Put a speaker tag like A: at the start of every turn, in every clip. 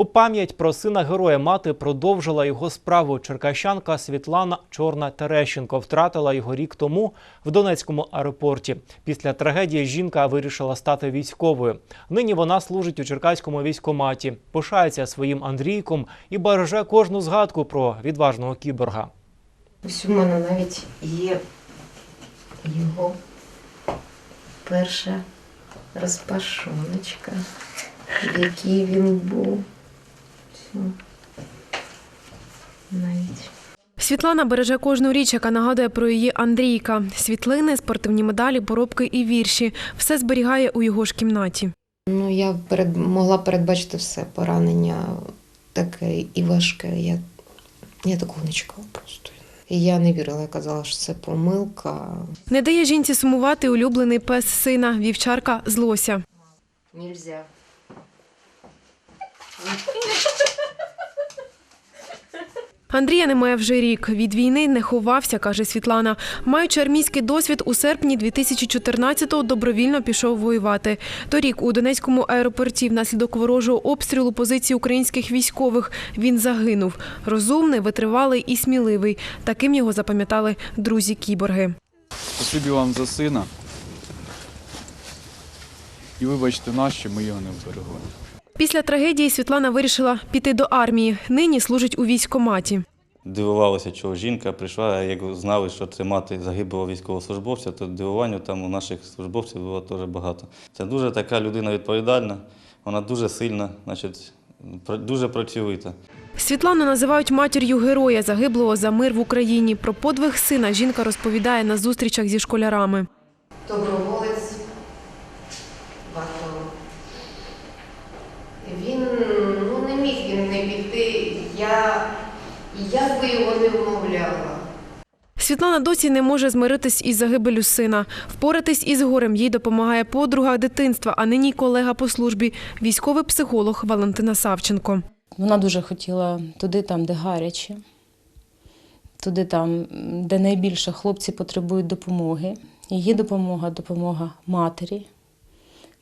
A: У пам'ять про сина героя мати продовжила його справу. Черкащанка Світлана Чорна Терещенко втратила його рік тому в Донецькому аеропорті. Після трагедії жінка вирішила стати військовою. Нині вона служить у Черкаському військкоматі, пишається своїм Андрійком і береже кожну згадку про відважного кіборга.
B: Ось у мене навіть є його перша розпашоночка, який він був. Навіть.
C: Світлана береже кожну річ, яка нагадує про її Андрійка. Світлини, спортивні медалі, поробки і вірші. Все зберігає у його ж кімнаті.
B: Ну, я перед, могла передбачити все поранення таке і важке. Я, я такого не чекала просто. Я не вірила, я казала, що це помилка.
C: Не дає жінці сумувати улюблений пес сина, вівчарка Злося.
B: Нельзя.
C: Андрія немає вже рік. Від війни не ховався, каже Світлана. Маючи армійський досвід, у серпні 2014-го добровільно пішов воювати. Торік у Донецькому аеропорті внаслідок ворожого обстрілу позиції українських військових він загинув. Розумний, витривалий і сміливий. Таким його запам'ятали друзі-кіборги.
D: Спасибі вам за сина. І вибачте нас, що ми його не вберегли.
C: Після трагедії Світлана вирішила піти до армії. Нині служить у військкоматі.
E: Дивувалися, чого жінка прийшла, а як знали, що це мати загиблого військовослужбовця, то дивування там у наших службовців було теж багато. Це дуже така людина відповідальна, вона дуже сильна, значить, дуже працьовита.
C: Світлану називають матір'ю героя, загиблого за мир в Україні. Про подвиг сина жінка розповідає на зустрічах зі школярами.
B: Доброволець вартовий. Він ну, не міг він не піти. Я як би його не вмовляла.
C: Світлана досі не може змиритись із загибелю сина. Впоратись із горем їй допомагає подруга дитинства, а нині колега по службі, військовий психолог Валентина Савченко.
F: Вона дуже хотіла туди, там, де гаряче, туди, там, де найбільше хлопці потребують допомоги. Її допомога допомога матері,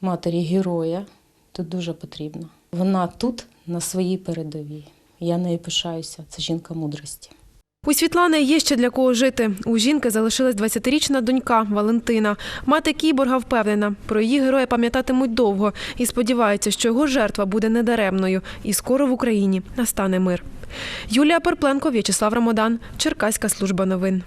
F: матері героя. Тут дуже потрібно. Вона тут, на своїй передовій. Я нею пишаюся. Це жінка мудрості.
C: У Світлани є ще для кого жити. У жінки залишилась 20-річна донька Валентина. Мати кіборга впевнена, про її героя пам'ятатимуть довго і сподівається, що його жертва буде недаремною, і скоро в Україні настане мир. Юлія Перпленко, В'ячеслав Рамодан, Черкаська служба новин.